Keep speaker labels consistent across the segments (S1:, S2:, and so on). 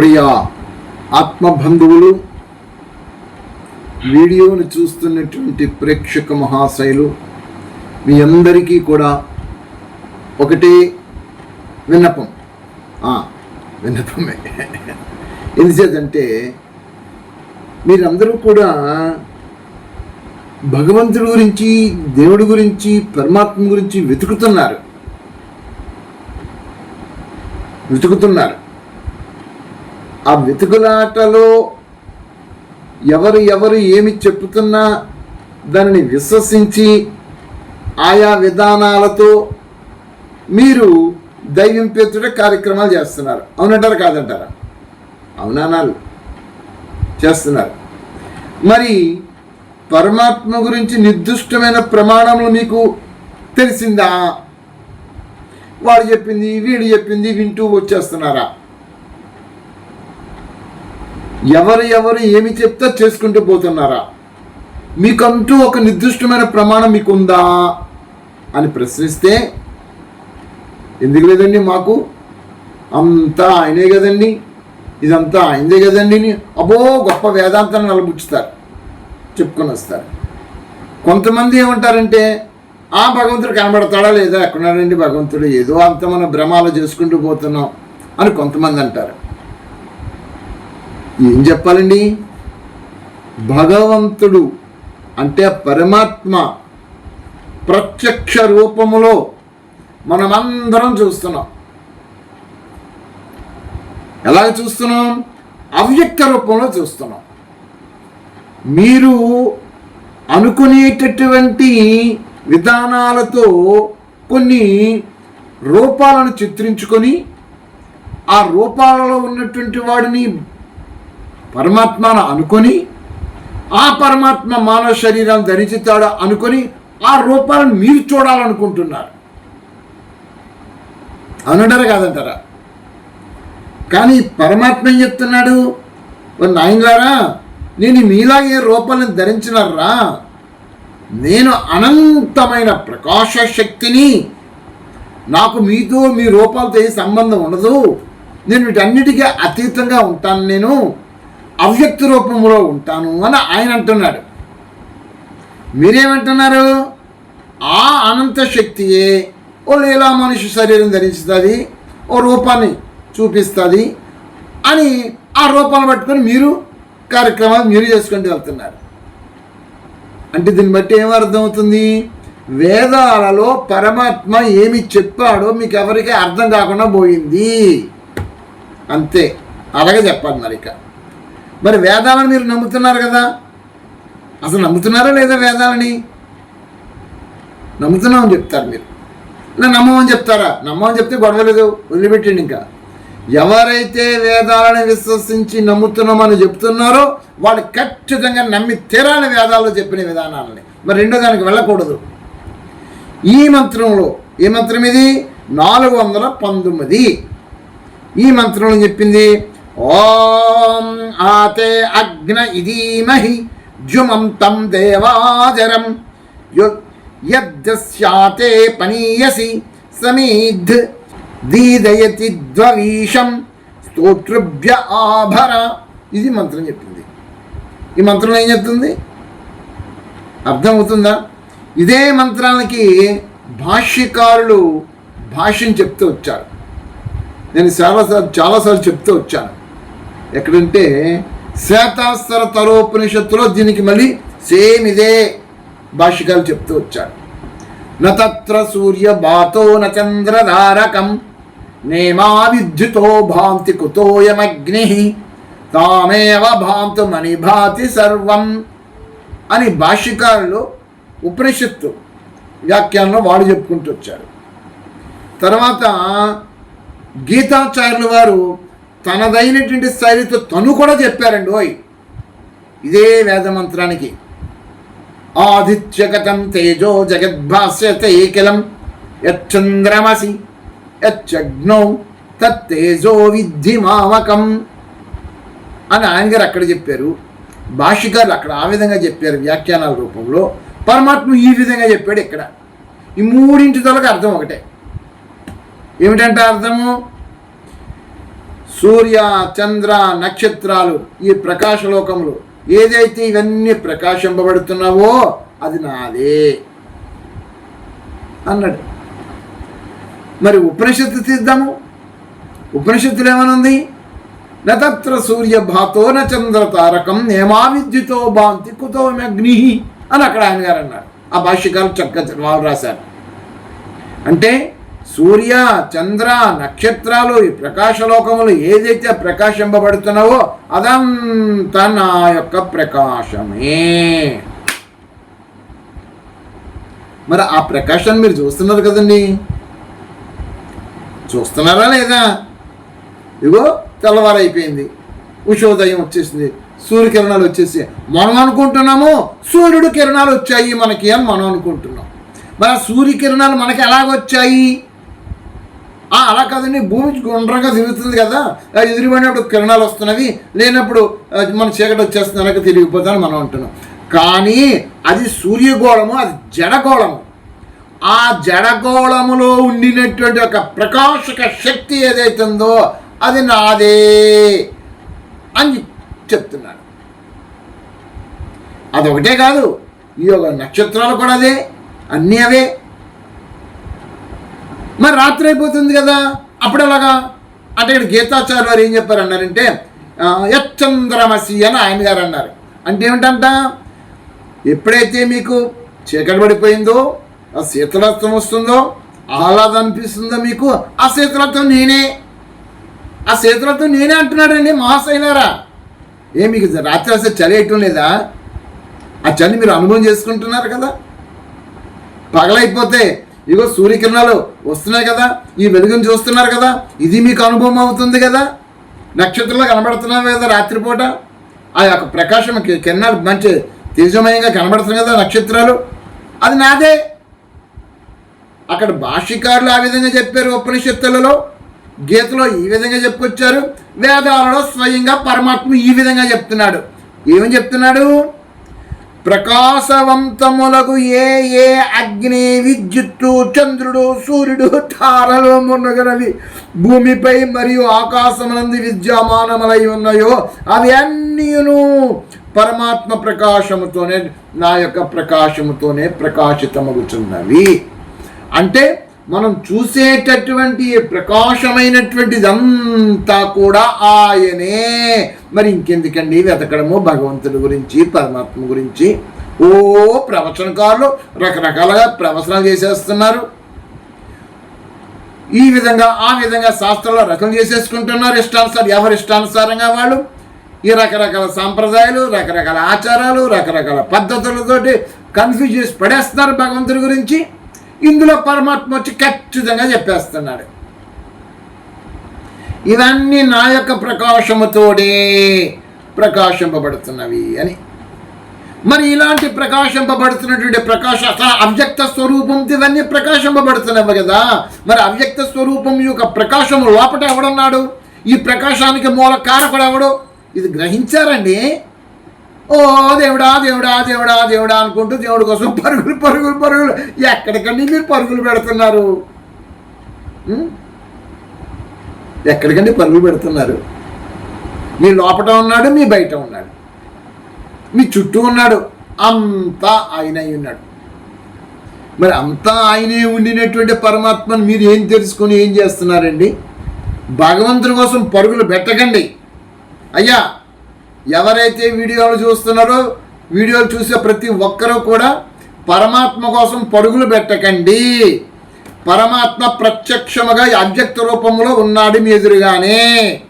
S1: ప్రియ ఆత్మబంధువులు వీడియోను చూస్తున్నటువంటి ప్రేక్షక మహాశైలు మీ అందరికీ కూడా ఒకటే విన్నపం. విన్నపమే. ఎందుచేతంటే మీరందరూ కూడా భగవంతుడి గురించి దేవుడి గురించి పరమాత్మ గురించి వెతుకుతున్నారు. వెతుకుతున్నారు. ఆ వెతుకులాటలో ఎవరు ఎవరు ఏమి చెప్పుతున్నా దానిని విశ్వసించి ఆయా విధానాలతో మీరు దైవం కార్యక్రమాలు చేస్తున్నారు. అవునంటారా కాదంటారా? అవునానాలు చేస్తున్నారు. మరి పరమాత్మ గురించి నిర్దిష్టమైన ప్రమాణములు మీకు తెలిసిందా? వాడు చెప్పింది వీడు చెప్పింది వింటూ వచ్చేస్తున్నారా? ఎవరు ఎవరు ఏమి చెప్తే చేసుకుంటూ పోతున్నారా? మీకంటూ ఒక నిర్దిష్టమైన ప్రమాణం మీకుందా? అని ప్రశ్నిస్తే ఎందుకు లేదండి మాకు? అంతా ఆయనే కదండి. ఇదంతా ఆయనదే కదండి అని అబ్బో గొప్ప వేదాంతాన్ని నలబుచ్చుతారు చెప్పుకొని వస్తారు. కొంతమంది ఏమంటారంటే ఆ భగవంతుడు కనబడతాడా లేదా? ఎక్కడున్నాడండి భగవంతుడు? ఏదో అంత మనం భ్రమాలు చేసుకుంటూ పోతున్నాం అని కొంతమంది అంటారు. ఏం చెప్పాలండి? భగవంతుడు అంటే పరమాత్మ ప్రత్యక్ష రూపములో మనమందరం చూస్తున్నాం. ఎలా చూస్తున్నాం? అవ్యక్త రూపంలో చూస్తున్నాం. మీరు అనుకునేటటువంటి విధానాలతో కొన్ని రూపాలను చిత్రించుకొని ఆ రూపాలలో ఉన్నటువంటి వాడిని పరమాత్మను అనుకొని ఆ పరమాత్మ మానవ శరీరం ధరించుతాడు అనుకొని ఆ రూపాలను మీరు చూడాలనుకుంటున్నారు. అనడరు కాదంటారా? కానీ పరమాత్మ ఏం చెప్తున్నాడు? నాయనలారా నేను మీలాగే రూపాలను ధరించినారా నేను అనంతమైన ప్రకాశ శక్తిని నాకు మీతో మీ రూపాలతో ఏ సంబంధం ఉండదు. నేను వీటన్నిటికీ అతీతంగా ఉంటాను నేను. అవ్యక్త రూపంలో ఉంటాను అని ఆయన అంటున్నాడు. మీరేమంటున్నారు? ఆ అనంత శక్తియే ఓ లీలా మనిషి శరీరం ధరిస్తుంది ఓ రూపాన్ని చూపిస్తుంది అని ఆ రూపాన్ని పట్టుకొని మీరు కార్యక్రమాలు మీరు చేసుకుంటూ వెళ్తున్నారు. అంటే దీన్ని బట్టి ఏం అర్థమవుతుంది? వేదాలలో పరమాత్మ ఏమి చెప్పాడో మీకు ఎవరికీ అర్థం కాకుండా పోయింది. అంతే. అలాగే చెప్పాలి మరి ఇక మరి వేదాలను మీరు నమ్ముతున్నారు కదా? అసలు నమ్ముతున్నారా లేదా వేదాలని? నమ్ముతున్నామని చెప్తారు మీరు. ఇలా నమ్మమని చెప్తారా? నమ్మమని చెప్తే గొడవలేదు వదిలిపెట్టండి ఇంకా. ఎవరైతే వేదాలను విశ్వసించి నమ్ముతున్నామని చెప్తున్నారో వాళ్ళు ఖచ్చితంగా నమ్మి తీరాలి వేదాల్లో చెప్పిన విధానాలని. మరి రెండో దానికి వెళ్ళకూడదు. ఈ మంత్రంలో ఏ మంత్రం ఇది? నాలుగు వందల పంతొమ్మిది. ఈ మంత్రంలో చెప్పింది ఓం ఆతే అగ్న ఇదీమహి జుమంతం దేవాజరం. యు- పనీయసి సమీద్ దీదయతి ద్వవీషం స్తోతృభ్య ఆభర. ఇది మంత్రం చెప్పింది. ఈ మంత్రం ఏం చెప్తుంది? అర్థమవుతుందా? ఇదే మంత్రానికి భాష్యకారులు భాష్యం చెప్తూ వచ్చారు. నేను చాలాసార్లు చాలాసార్లు చెప్తూ వచ్చాను. ఎక్కడంటే శ్వేతాస్తర తరోపనిషత్తులో దీనికి మళ్ళీ సేమ్ ఇదే భాష్యకాలు చెప్తూ వచ్చారు. నత్ర సూర్య బాతో నచంద్రధారకం నేమా విద్యుతో భాంతి కుతోయమగ్ని తామేవ భాంతు మణిభాతి సర్వం అని భాష్యకారులు ఉపనిషత్తు వ్యాఖ్యానంలో వాడు చెప్పుకుంటూ వచ్చారు. తర్వాత గీతాచార్యులు వారు తనదైనటువంటి శైలితో తను కూడా చెప్పారండి ఓయ్. ఇదే వేదమంత్రానికి. ఆదిత్యగతం తేజో జగద్భాస్యతే కిలం యచ్చంద్రమసి యచ్చగ్నౌ తత్తేజో విద్ధి మామకం. అని ఆయన గారు అక్కడ చెప్పారు. భాషికారులు అక్కడ ఆ విధంగా చెప్పారు వ్యాఖ్యానాల రూపంలో. పరమాత్మ ఈ విధంగా చెప్పాడు ఇక్కడ. ఈ మూడింటి తొలగ అర్థం ఒకటే. ఏమిటంటే అర్థము? సూర్య చంద్ర నక్షత్రాలు ఈ ప్రకాశలోకములు. ఏదైతే ఇవన్నీ ప్రకాశింపబడుతున్నావో అది నాదే. అన్నాడు. మరి ఉపనిషత్తు తీద్దాము. ఉపనిషత్తులు ఏమనుంది? నత్ర సూర్య భాతో న చంద్ర తారకం నేమా విద్యుతో భాంతి కుతో అగ్ని అని అక్కడ ఆయన గారు అన్నారు. ఆ భాష్యకాలు చక్కగా రాశారు. అంటే సూర్య చంద్ర నక్షత్రాలు ఈ ప్రకాశలోకములు ఏదైతే ప్రకాశింపబడుతున్నావో అదంతా నా యొక్క ప్రకాశమే. మరి ఆ ప్రకాశాన్ని మీరు చూస్తున్నారు కదండి? చూస్తున్నారా లేదా? ఇగో తెల్లవారైపోయింది. ఉషోదయం వచ్చేసింది. సూర్యకిరణాలు వచ్చేసి మనం అనుకుంటున్నాము సూర్యుడు కిరణాలు వచ్చాయి మనకి అని మనం అనుకుంటున్నాం. మరి ఆ సూర్యకిరణాలు మనకి ఎలాగొచ్చాయి? అలా కాదండి భూమి గుండ్రంగా తిరుగుతుంది కదా ఆ, ఎదురుపడినప్పుడు కిరణాలు వస్తున్నవి లేనప్పుడు మన చీకటి వచ్చేస్తుంది అనక తిరిగిపోతుందని మనం అంటున్నాం. కానీ అది సూర్యగోళము అది జడగోళము. ఆ జడగోళములో ఉండినటువంటి ఒక ప్రకాశక శక్తి ఏదైతే ఉందో అది నాదే అని చెప్తున్నాడు. అదొకటే కాదు ఈ యొక్క నక్షత్రాలు కూడా అదే అన్నీ అవే. మరి రాత్రి అయిపోతుంది కదా. అప్పుడు ఎలాగా? అంటే ఇక్కడ గీతాచార్య వారు ఏం చెప్పారు అన్నారంటే యచ్చంద్రమసి అని ఆయన గారు అన్నారు. అంటే ఏమిటంట? ఎప్పుడైతే మీకు చీకటి పడిపోయిందో ఆ శీతలత్వం వస్తుందో ఆహ్లాదం అనిపిస్తుందో మీకు ఆ శీతలత్వం నేనే. ఆ శీతలత్వం నేనే అంటున్నాడండి మహాశైలారా ఏ మీకు రాత్రి అసలు చలి వేయటం లేదా? ఆ చలి మీరు అనుభవం చేసుకుంటున్నారు కదా. పగలైపోతే ఇగో సూర్యకిరణాలు వస్తున్నాయి కదా ఈ వెలుగును చూస్తున్నారు కదా ఇది మీకు అనుభవం అవుతుంది కదా? నక్షత్రంలో కనబడుతున్నావు కదా రాత్రిపూట? ఆ యొక్క ప్రకాశం కిరణాలు మంచి తేజమయంగా కనబడుతున్నాయి కదా నక్షత్రాలు. అది నాదే. అక్కడ భాష్యకారులు ఆ విధంగా చెప్పారు ఉపనిషత్తులలో. గీతలో ఈ విధంగా చెప్పుకొచ్చారు. వేదాలలో స్వయంగా పరమాత్మ ఈ విధంగా చెప్తున్నాడు. ఏమని చెప్తున్నాడు? ప్రకాశవంతములకు ఏ ఏ అగ్ని విద్యుత్తు చంద్రుడు సూర్యుడు తారలు మునగనవి భూమిపై మరియు ఆకాశమునందు విద్యమానములై ఉన్నాయో అవి అన్నీను పరమాత్మ ప్రకాశముతోనే నా యొక్క ప్రకాశముతోనే ప్రకాశితమగుచున్నవి. అంటే మనం చూసేటటువంటి ప్రకాశమైనటువంటిదంతా కూడా ఆయనే. మరి ఇంకెందుకండి? వెతకడము భగవంతుడి గురించి పరమాత్మ గురించి. ఓ ప్రవచనకారులు రకరకాలుగా ప్రవచనాలు చేసేస్తున్నారు. ఈ విధంగా ఆ విధంగా శాస్త్రంలో రకం చేసేసుకుంటున్నారు ఇష్టానుసారం ఎవరి ఇష్టానుసారంగా వాళ్ళు? ఈ రకరకాల సాంప్రదాయాలు రకరకాల ఆచారాలు రకరకాల పద్ధతులతోటి కన్ఫ్యూజ్ చేసి పడేస్తున్నారు భగవంతుడి గురించి. ఇందులో పరమాత్మ వచ్చి ఖచ్చితంగా చెప్పేస్తున్నాడు. ఇవన్నీ నా యొక్క ప్రకాశముతోడే ప్రకాశింపబడుతున్నవి అని. మరి ఇలాంటి ప్రకాశింపబడుతున్నటువంటి ప్రకాశ అవ్యక్త స్వరూపం ఇవన్నీ ప్రకాశింపబడుతున్నవి కదా. మరి అవ్యక్త స్వరూపం యొక్క ప్రకాశం లోపట ఎవడున్నాడు? ఈ ప్రకాశానికి మూల కారకుడు ఎవడు? ఇది గ్రహించారండి? ఓ దేవుడా దేవుడా దేవుడా దేవుడా అనుకుంటూ దేవుడి కోసం పరుగులు పరుగులు పరుగులు. ఎక్కడికండి మీరు పరుగులు పెడుతున్నారు? ఎక్కడికండి పరుగులు పెడుతున్నారు? మీ లోపట ఉన్నాడు మీ బయట ఉన్నాడు. మీ చుట్టూ ఉన్నాడు అంతా ఆయన అయి ఉన్నాడు. మరి అంతా ఆయనే ఉండినటువంటి పరమాత్మను మీరు ఏం తెలుసుకొని ఏం చేస్తున్నారండి? భగవంతుని కోసం పరుగులు పెట్టకండి. అయ్యా ఎవరైతే వీడియోలు చూస్తున్నారో వీడియోలు చూసే ప్రతి ఒక్కరూ కూడా పరమాత్మ కోసం పరుగులు పెట్టకండి. పరమాత్మ ప్రత్యక్షముగా అవ్యక్త రూపంలో ఉన్నాడు మీ ఎదురుగానే.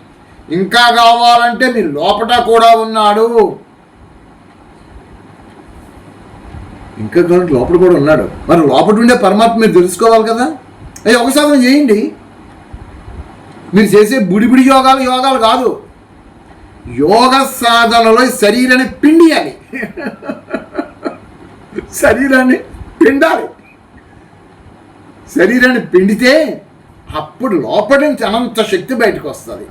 S1: ఇంకా కావాలంటే మీ లోపట కూడా ఉన్నాడు. ఇంకా కావాలంటే లోపల కూడా ఉన్నాడు. మరి లోపల ఉండే పరమాత్మ మీరు తెలుసుకోవాలి కదా? అయ్యి ఒక సాధన చేయండి. మీరు చేసే బుడిబుడి యోగాలు యోగాలు కాదు. యోగ సాధనలో శరీరాన్ని పిండియాలి. శరీరాన్ని పిండాలి. శరీరాన్ని పిండితే అప్పుడు లోపలి నుంచి అనంత శక్తి బయటకు వస్తుంది.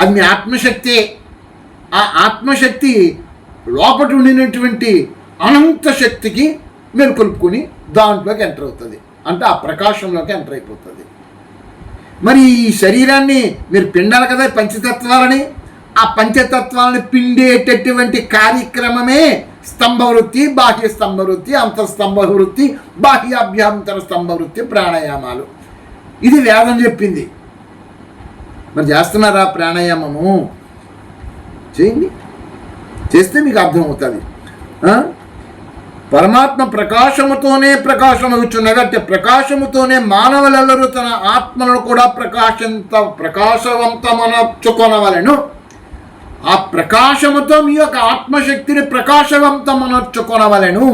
S1: అది మీ ఆత్మశక్తి. ఆ ఆత్మశక్తి లోపల ఉండినటువంటి అనంత శక్తికి మేల్కొల్పుకొని దాంట్లోకి ఎంటర్ అవుతుంది. అంటే ఆ ప్రకాశంలోకి ఎంటర్ అయిపోతుంది. మరి ఈ శరీరాన్ని మీరు పిండాలి కదా పంచతత్వాలని? ఆ పంచతత్వాలని పిండేటటువంటి కార్యక్రమమే స్తంభ వృత్తి బాహ్య స్తంభ వృత్తి అంతఃస్తంభ వృత్తి బాహ్యాభ్యంతర స్తంభ వృత్తి ప్రాణాయామాలు. ఇది వేదం చెప్పింది. మరి చేస్తున్నారా ప్రాణాయామము? చేయండి. చేస్తే మీకు అర్థమవుతుంది. పరమాత్మ ప్రకాశముతోనే ప్రకాశమవుతున్నది అంటే ప్రకాశముతోనే మానవులెల్లరూ తన ఆత్మలను కూడా ప్రకాశంత ప్రకాశవంతమనర్చుకొనవలను. ఆ ప్రకాశముతో మీ యొక్క ఆత్మశక్తిని ప్రకాశవంతమనర్చుకొనవలను.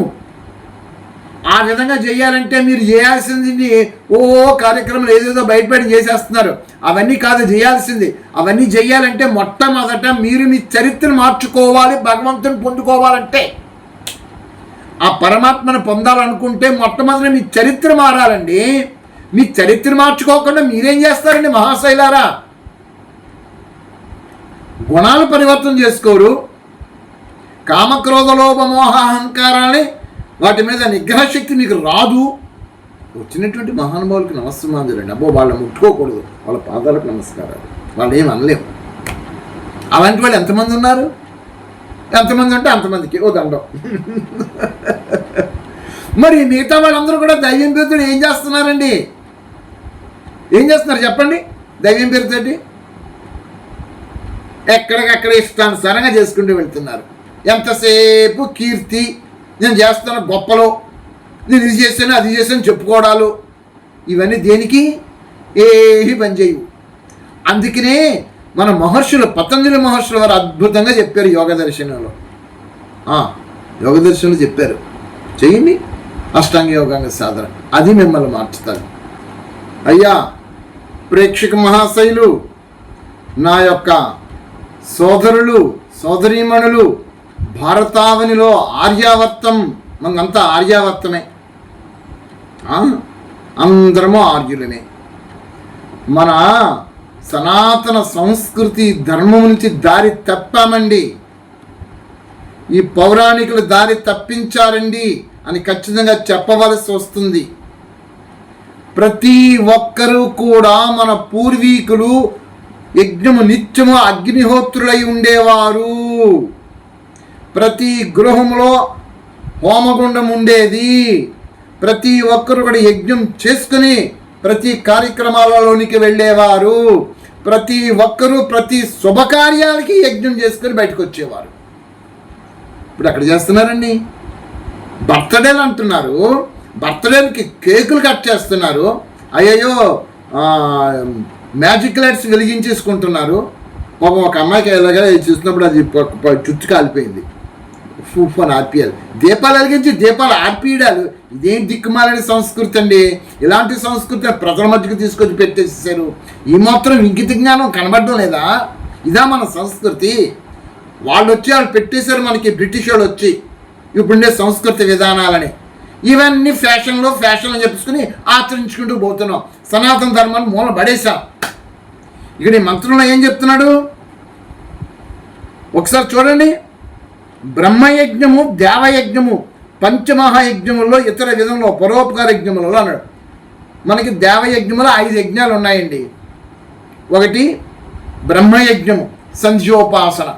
S1: ఆ విధంగా చేయాలంటే మీరు చేయాల్సింది ఓ కార్యక్రమాలు ఏదేదో బయటపడి చేసేస్తున్నారు. అవన్నీ కాదు చేయాల్సింది. అవన్నీ చేయాలంటే మొట్టమొదట మీరు మీ చరిత్రను మార్చుకోవాలి భగవంతుని పొందుకోవాలంటే. ఆ పరమాత్మను పొందాలనుకుంటే మొట్టమొదటి మీ చరిత్ర మారాలండి. మీ చరిత్ర మార్చుకోకుండా మీరేం చేస్తారండి మహాశైలారా? గుణాలు పరివర్తన చేసుకోరు. కామక్రోధ లోభ మోహ అహంకారాన్ని వాటి మీద నిగ్రహ శక్తి మీకు రాదు. వచ్చినటువంటి మహానుభావులకి నమస్సమాంజలండి అబ్బో వాళ్ళని ముట్టుకోకూడదు. వాళ్ళ పాదాలకు నమస్కారాలు. వాళ్ళు ఏం అనలేము. అలాంటి వాళ్ళు ఎంతమంది ఉన్నారు? ఎంతమంది ఉంటే అంతమందికి ఓ దండం. మరి మిగతా వాళ్ళందరూ కూడా దైవం పేరుతో ఏం చేస్తున్నారండి? ఏం చేస్తున్నారు చెప్పండి? దైవం పేరుతోటి? ఎక్కడికక్కడ ఇష్టానుసారంగా చేసుకుంటూ వెళ్తున్నారు. ఎంతసేపు కీర్తి నేను చేస్తున్న గొప్పలో నేను ఇది చేశాను అది చేశాను చెప్పుకోవడాలు ఇవన్నీ దేనికి? ఏవి పనిచేయవు. అందుకనే మన మహర్షులు పతంజలి మహర్షులు వారు అద్భుతంగా చెప్పారు యోగ దర్శనంలో. యోగ దర్శనంలో చెప్పారు. చేయండి అష్టాంగ యోగాంగ సాధన. అది మిమ్మల్ని మార్చుతారు అయ్యా ప్రేక్షక మహాశైలు నా యొక్క సోదరులు సోదరీమణులు భారతావనిలో ఆర్యావర్తం మనంతా ఆర్యావర్తమే. అందరము ఆర్యులమే. మన సనాతన సంస్కృతి ధర్మం నుంచి దారి తప్పామండి. ఈ పౌరాణికులు దారి తప్పించారండి అని ఖచ్చితంగా చెప్పవలసి వస్తుంది. ప్రతి ఒక్కరూ కూడా మన పూర్వీకులు యజ్ఞము నిత్యము అగ్నిహోత్రులై ఉండేవారు. ప్రతి గృహంలో హోమగుండం ఉండేది. ప్రతి ఒక్కరు కూడా యజ్ఞం చేసుకుని ప్రతి కార్యక్రమాలలోనికి వెళ్ళేవారు. ప్రతి ఒక్కరూ ప్రతి శుభకార్యాలకి యజ్ఞం చేసుకొని బయటకు వచ్చేవారు. ఇప్పుడు అక్కడ చేస్తున్నారండి. బర్త్డేలు అంటున్నారు. బర్త్డేలకి కేకులు కట్ చేస్తున్నారు. అయ్యయ్యో మ్యాజిక్ లైట్స్ వెలిగించేసుకుంటున్నారు. పాపం ఒక అమ్మాయికి ఎలాగ చూసినప్పుడు అది ప- కాలిపోయింది ఫోన్ ఆర్పియాలి దీపాలు వెలిగించి దీపాలు ఆర్పియడాలు. ఇదేం దిక్కుమాలని సంస్కృతి అండి? ఇలాంటి సంస్కృతి ప్రజల మధ్యకి తీసుకొచ్చి పెట్టేసేసారు ఈ మాత్రం ఇంకిత జ్ఞానం కనబడడం లేదా? ఇదా మన సంస్కృతి. వాళ్ళు వచ్చి వాళ్ళు పెట్టేశారు మనకి బ్రిటిష్ వాళ్ళు వచ్చి ఇప్పుడుండే సంస్కృతి విధానాలని. ఇవన్నీ ఫ్యాషన్లో ఫ్యాషన్ అని చెప్పుకుని ఆచరించుకుంటూ పోతున్నాం. సనాతన ధర్మాన్ని మూల పడేశాం. ఇక్కడ ఈ మంత్రంలో ఏం చెప్తున్నాడు? ఒకసారి చూడండి. బ్రహ్మయజ్ఞము దేవయజ్ఞము పంచమహాయజ్ఞముల్లో ఇతర విధంలో పరోపకార యజ్ఞములలో అన్నాడు. మనకి దేవయజ్ఞములో ఐదు యజ్ఞాలు ఉన్నాయండి. ఒకటి బ్రహ్మయజ్ఞము సంధ్యోపాసన.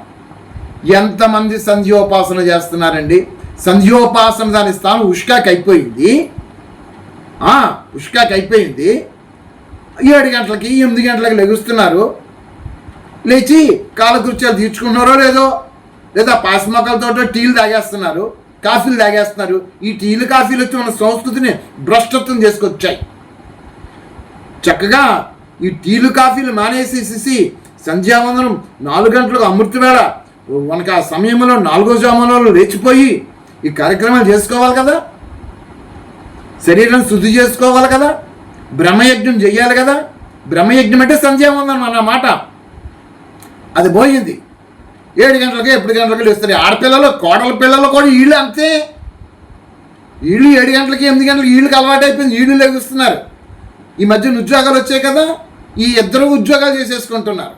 S1: ఎంతమంది సంధ్యోపాసన చేస్తున్నారండి? సంధ్యోపాసన దాని స్థానం ఉష్కాకి అయిపోయింది ఉష్కాకి అయిపోయింది ఏడు గంటలకి ఎనిమిది గంటలకి లెగుస్తున్నారు. లేచి కాలకృత్యాలు తీర్చుకున్నారో లేదో లేదా పాసిమొక్కలతో టీలు తాగేస్తున్నారు కాఫీలు తాగేస్తున్నారు. ఈ టీలు కాఫీలు వచ్చి మన సంస్కృతిని భ్రష్టత్వం చేసుకొచ్చాయి. చక్కగా ఈ టీలు కాఫీలు మానేసేసేసి సంధ్యావందనం నాలుగు గంటలకు అమృతవేళ మనకు ఆ సమయంలో నాలుగో జాములలో లేచిపోయి ఈ కార్యక్రమాలు చేసుకోవాలి కదా? శరీరం శుద్ధి చేసుకోవాలి కదా? బ్రహ్మయజ్ఞం చేయాలి కదా? బ్రహ్మయజ్ఞం అంటే సంధ్యావందనం అన్నమాట అది పోయింది. ఏడు గంటలకి ఎప్పుడు గంటలకి లేస్తారు. ఆడపిల్లలు కోడల పిల్లలు కూడా వీళ్ళు అంతే. వీళ్ళు ఏడు గంటలకి ఎనిమిది గంటలకి వీళ్ళకి అలవాటు అయిపోయింది. వీళ్ళు లెగుస్తున్నారు. ఈ మధ్యన ఉద్యోగాలు వచ్చాయి కదా ఈ ఇద్దరు ఉద్యోగాలు చేసేసుకుంటున్నారు.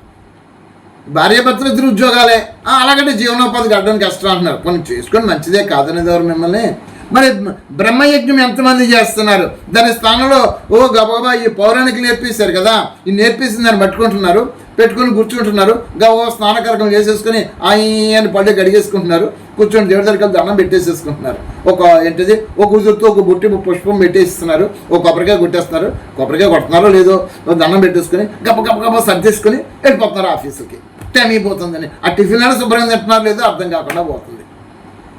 S1: భార్యాభర్తలు ఇద్దరు ఉద్యోగాలే. అలాగంటే జీవనోపాధి గడడం కష్టం అంటున్నారు. కొన్ని చేసుకొని మంచిదే కాదనేది ఎవరు మిమ్మల్ని? మరి బ్రహ్మయజ్ఞం ఎంతమంది చేస్తున్నారు? దాని స్థానంలో ఓ గబగబా ఈ పౌరాణికులు నేర్పిస్తారు కదా? ఈ నేర్పిస్తుంది దాన్ని పట్టుకుంటున్నారు పెట్టుకుని కూర్చుంటున్నారు. గబగబా స్నానకరకం చేసేసుకుని ఆయన పళ్ళు కడిగేసుకుంటున్నారు. కూర్చొని దేవుడి దగ్గరికి దండం పెట్టేసేసుకుంటున్నారు. ఒక ఏంటిది? ఒక కుదురుతో ఒక బుట్టి పుష్పం పెట్టేస్తున్నారు. ఒక కొబ్బరికాయ కొట్టేస్తున్నారు. కొబ్బరికాయ కొడుతున్నారో లేదో ఒక దండం పెట్టేసుకుని గప్ప గప్ప గప్ప సర్దేసుకుని వెళ్ళిపోతున్నారు ఆఫీసుకి టైం అయిపోతుందని ఆ టిఫిన్ అయినా శుభ్రంగా తింటున్నారు లేదో అర్థం కాకుండా పోతుంది.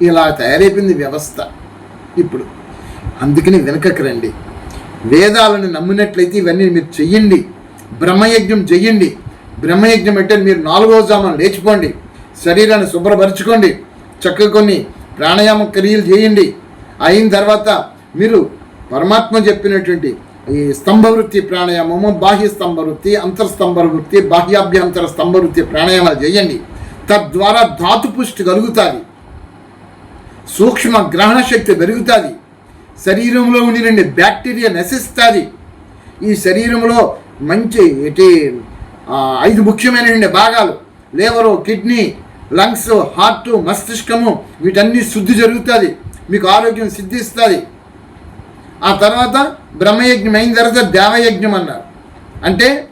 S1: ఇలా తయారైపోయింది వ్యవస్థ. ఇప్పుడు అందుకని వెనకకి రండి. వేదాలను నమ్మినట్లయితే ఇవన్నీ మీరు చెయ్యండి. బ్రహ్మయజ్ఞం చెయ్యండి. బ్రహ్మయజ్ఞం అంటే మీరు నాలుగో జామం లేచిపోండి. శరీరాన్ని శుభ్రపరచుకోండి. చక్కగా కొన్ని ప్రాణాయామ క్రియలు చేయండి. అయిన తర్వాత మీరు పరమాత్మ చెప్పినటువంటి ఈ స్తంభ వృత్తి ప్రాణాయామము బాహ్య స్తంభ వృత్తి అంతర్స్తంభ వృత్తి బాహ్యాభ్యంతర స్తంభ వృత్తి ప్రాణాయామాలు చేయండి. తద్వారా ధాతు పుష్టి కలుగుతుంది. సూక్ష్మ గ్రహణ శక్తి పెరుగుతుంది. శరీరంలో ఉండినండి బ్యాక్టీరియా నశిస్తుంది. ఈ శరీరంలో మంచి ఇటు ఐదు ముఖ్యమైనటువంటి భాగాలు లేవరు కిడ్నీ లంగ్స్ హార్ట్ మస్తిష్కము వీటన్ని శుద్ధి జరుగుతుంది. మీకు ఆరోగ్యం సిద్ధిస్తుంది. ఆ తర్వాత బ్రహ్మయజ్ఞం అయిన తర్వాత దేవయజ్ఞం అన్నారు. అంటే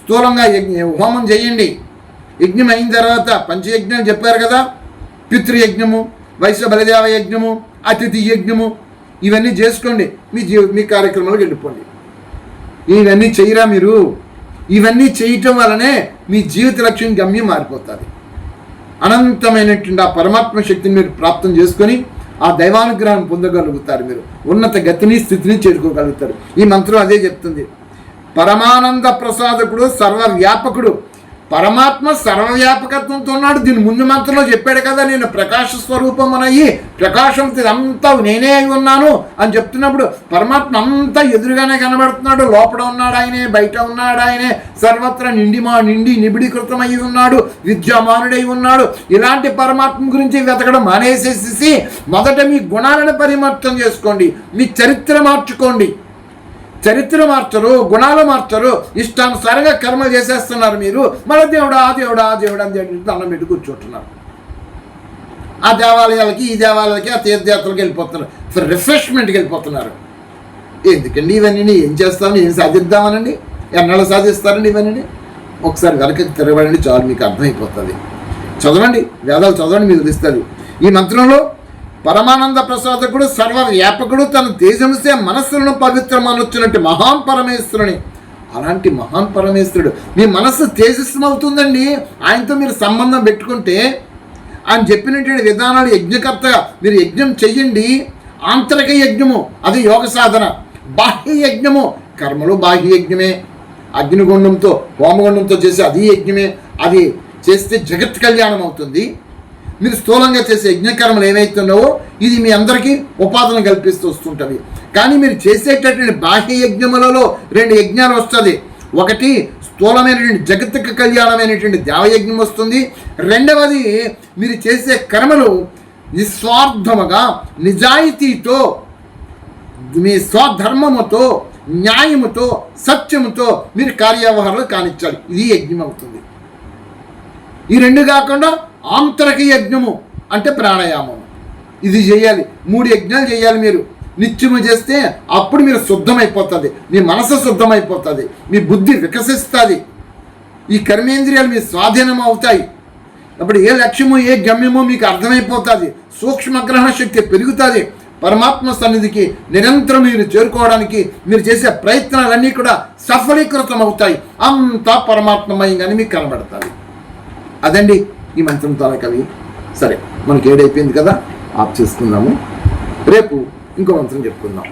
S1: స్థూలంగా యజ్ఞ హోమం చేయండి. యజ్ఞం అయిన తర్వాత పంచయజ్ఞం చెప్పారు కదా పితృయజ్ఞము. వైశ్వ బలిదేవ యజ్ఞము అతిథి యజ్ఞము ఇవన్నీ చేసుకోండి. మీ జీవ మీ కార్యక్రమాలకు వెళ్ళిపోండి. ఇవన్నీ చేయరా మీరు? ఇవన్నీ చేయటం వలనే మీ జీవిత లక్ష్యం గమ్యం మారిపోతుంది. అనంతమైనటువంటి ఆ పరమాత్మ శక్తిని మీరు ప్రాప్తం చేసుకొని ఆ దైవానుగ్రహం పొందగలుగుతారు మీరు. ఉన్నత గతిని స్థితిని చేరుకోగలుగుతారు. ఈ మంత్రం అదే చెప్తుంది. పరమానంద ప్రసాదకుడు సర్వవ్యాపకుడు పరమాత్మ సర్వవ్యాపకత్వంతో ఉన్నాడు. దీని ముందు మంత్రంలో చెప్పాడు కదా నేను ప్రకాశ స్వరూపం అనయ్యి ప్రకాశం అంతా నేనే అయి ఉన్నాను అని చెప్తున్నప్పుడు పరమాత్మ అంతా ఎదురుగానే కనబడుతున్నాడు. లోపల ఉన్నాడు ఆయనే బయట ఉన్నాడు ఆయనే సర్వత్రా నిండి మా నిండి నిబిడీకృతం అయి ఉన్నాడు విద్యామానుడై ఉన్నాడు. ఇలాంటి పరమాత్మ గురించి వెతకడం మానేసేసి మొదట మీ గుణాలను పరిమర్తం చేసుకోండి మీ చరిత్ర మార్చుకోండి. చరిత్ర మార్చరు గుణాలు మార్చరు ఇష్టానుసారంగా కర్మ చేసేస్తున్నారు మీరు. మన దేవుడా ఆ దేవుడా ఆ దేవుడా అని చెప్పి దండం పెట్టి కూర్చుంటున్నారు ఆ దేవాలయాలకి ఈ దేవాలయాలకి ఆ తీర్థయాత్రలకు వెళ్ళిపోతున్నారు. ఫర్ రిఫ్రెష్మెంట్కి వెళ్ళిపోతున్నారు. ఎందుకండి ఇవన్నీ? ఏం చేస్తామని ఏం సాధిద్దామనండి? ఎన్నాళ్ళు సాధిస్తారండి ఇవన్నీ? ఒకసారి వెనకకి తిరగబడండి చాలు మీకు అర్థమైపోతుంది. చదవండి వేదాలు చదవండి మీకు తెలుస్తుంది. ఈ మంత్రంలో పరమానంద ప్రసాదకుడు సర్వవ్యాపకుడు తన తేజముసే మనస్సులను పవిత్రమనొచ్చినట్టు మహాన్ పరమేశ్వరుని. అలాంటి మహాన్ పరమేశ్వరుడు. మీ మనస్సు తేజస్సుమవుతుందండి. ఆయనతో మీరు సంబంధం పెట్టుకుంటే ఆయన చెప్పినటువంటి విధానాలు యజ్ఞకర్తగా మీరు యజ్ఞం చెయ్యండి. ఆంతరిక యజ్ఞము అది యోగ సాధన. బాహ్య యజ్ఞము కర్మలు బాహ్య యజ్ఞమే. అగ్నిగుండంతో హోమగుండంతో చేసి అది యజ్ఞమే. అది చేస్తే జగత్ కళ్యాణం అవుతుంది మీరు స్థూలంగా చేసే యజ్ఞకర్మలు ఏవైతున్నావో ఇది మీ అందరికీ ఉపాధన కల్పిస్తూ వస్తుంటుంది. కానీ మీరు చేసేటటువంటి బాహ్య యజ్ఞములలో రెండు యజ్ఞాలు వస్తుంది. ఒకటి స్థూలమైనటువంటి జగత్తుకు కళ్యాణమైనటువంటి దేవయజ్ఞం వస్తుంది. రెండవది మీరు చేసే కర్మలు నిస్వార్థముగా నిజాయితీతో మీ స్వధర్మముతో న్యాయముతో సత్యముతో మీరు కార్యవ్యవహారాలు కానిచ్చాలి. ఇది యజ్ఞం అవుతుంది. ఈ రెండు కాకుండా ఆంతరిక యజ్ఞము అంటే ప్రాణాయామం ఇది చేయాలి. మూడు యజ్ఞాలు చేయాలి మీరు. నిత్యము చేస్తే అప్పుడు మీరు శుద్ధమైపోతుంది. మీ మనసు శుద్ధమైపోతుంది. మీ బుద్ధి వికసిస్తుంది. ఈ కర్మేంద్రియాలు మీ స్వాధీనం అవుతాయి. అప్పుడు ఏ లక్ష్యమో ఏ గమ్యమో మీకు అర్థమైపోతుంది. సూక్ష్మగ్రహణ శక్తి పెరుగుతుంది. పరమాత్మ సన్నిధికి నిరంతరం మీరు చేరుకోవడానికి మీరు చేసే ప్రయత్నాలన్నీ కూడా సఫలీకృతం అవుతాయి అంతా పరమాత్మమయంగానే మీకు కనబడతాయి అదండి ఈ మంత్రం కవి సరే మనకి ఏడైపోయింది కదా ఆఫ్ చేసుకుందాము. రేపు ఇంకో మంత్రం చెప్పుకుందాం.